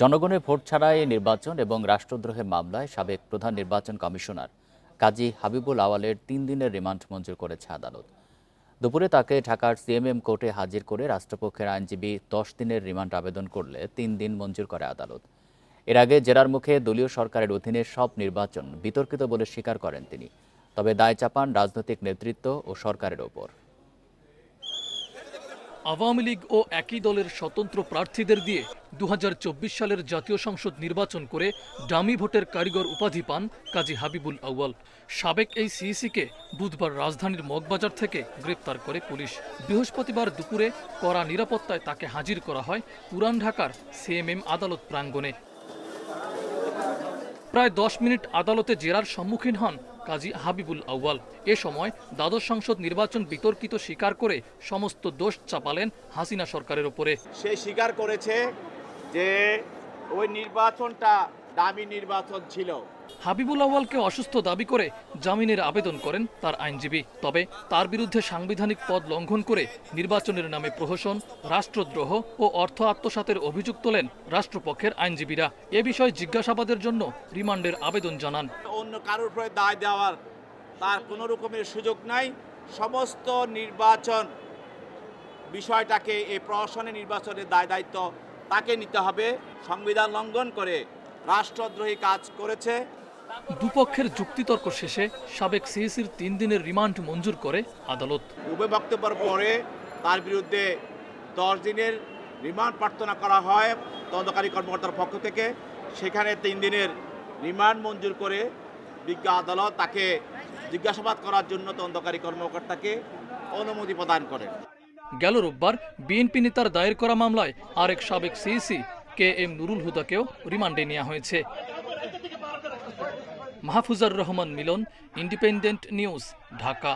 জনগণের ভোট ছাড়াই নির্বাচন এবং রাষ্ট্রদ্রোহের মামলায় সাবেক প্রধান নির্বাচন কমিশনার কাজী হাবিবুল আওয়ালের তিন দিনের রিমান্ড মঞ্জুর করেছে আদালত। দুপুরে তাকে ঢাকার সিএমএম কোর্টে হাজির করে রাষ্ট্রপক্ষের আইনজীবী দশ দিনের রিমান্ড আবেদন করলে তিন দিন মঞ্জুর করে আদালত। এর আগে জেরার মুখে দলীয় সরকারের অধীনে সব নির্বাচন বিতর্কিত বলে স্বীকার করেন তিনি। তবে দায় চাপান রাজনৈতিক নেতৃত্ব ও সরকারের ওপর। আওয়ামী লীগ ও একই দলের স্বতন্ত্র প্রার্থীদের দিয়ে দু হাজার চব্বিশ সালের জাতীয় সংসদ নির্বাচন করে ডামি ভোটের কারিগর উপাধি পান কাজী হাবিবুল আউয়াল। সাবেক এই সিইসিকে বুধবার রাজধানীর মগবাজার থেকে গ্রেপ্তার করে পুলিশ। বৃহস্পতিবার দুপুরে কড়া নিরাপত্তায় তাকে হাজির করা হয় পুরান ঢাকার সিএমএম আদালত প্রাঙ্গণে। প্রায় দশ মিনিট আদালতে জেরার সম্মুখীন হন কাজী হাবিবুল আউয়াল। এ সময় দ্বাদশ সংসদ নির্বাচন বিতর্কিত স্বীকার করে সমস্ত দোষ চাপালেন হাসিনা সরকারের ওপরে। সে স্বীকার করেছে যে ওই নির্বাচনটা দামি নির্বাচন ছিল। হাবিবুল আউয়ালকে অসুস্থ দাবি করে জামিনের আবেদন করেন তার আইনজীবী। তবে তার বিরুদ্ধে সাংবিধানিক পদ লঙ্ঘন করে নির্বাচনের নামে প্রহসন রাষ্ট্রদ্রোহ ও অর্থ আত্মসাতের অভিযোগ তোলেন রাষ্ট্রপক্ষের আইনজীবীরা। এ বিষয়ে জিজ্ঞাসাবাদের জন্য রিমান্ডের আবেদন জানান। অন্য কারোর উপরে দায় দেওয়ার তার কোনো রকমের সুযোগ নাই। সমস্ত নির্বাচন বিষয়টাকে এই প্রশাসনের নির্বাচনের দায় দায়িত্ব তাকে নিতে হবে। সংবিধান লঙ্ঘন করে রাষ্ট্রদ্রোহী কাজ করেছে। দুপক্ষের যুক্তিতর্ক শেষে সাবেক সিইসির তিন দিনের রিমান্ড মঞ্জুর করে আদালত। উভয় বক্তব্যের পরে তার বিরুদ্ধে দশ দিনের রিমান্ড প্রার্থনা করা হয় তদন্তকারী কর্মকর্তার পক্ষ থেকে। সেখানে তিন দিনের রিমান্ড মঞ্জুর করে বিজ্ঞ আদালত তাকে জিজ্ঞাসাবাদ করার জন্য তদন্তকারী কর্মকর্তাকে অনুমতি প্রদান করেন। গেল রোববার বিএনপি নেতার দায়ের করা মামলায় আরেক সাবেক সিইসি কে এম নুরুল হুদাকেও রিমান্ডে নেওয়া হয়েছে। Mahfuzar Rahman Milon Independent news Dhaka.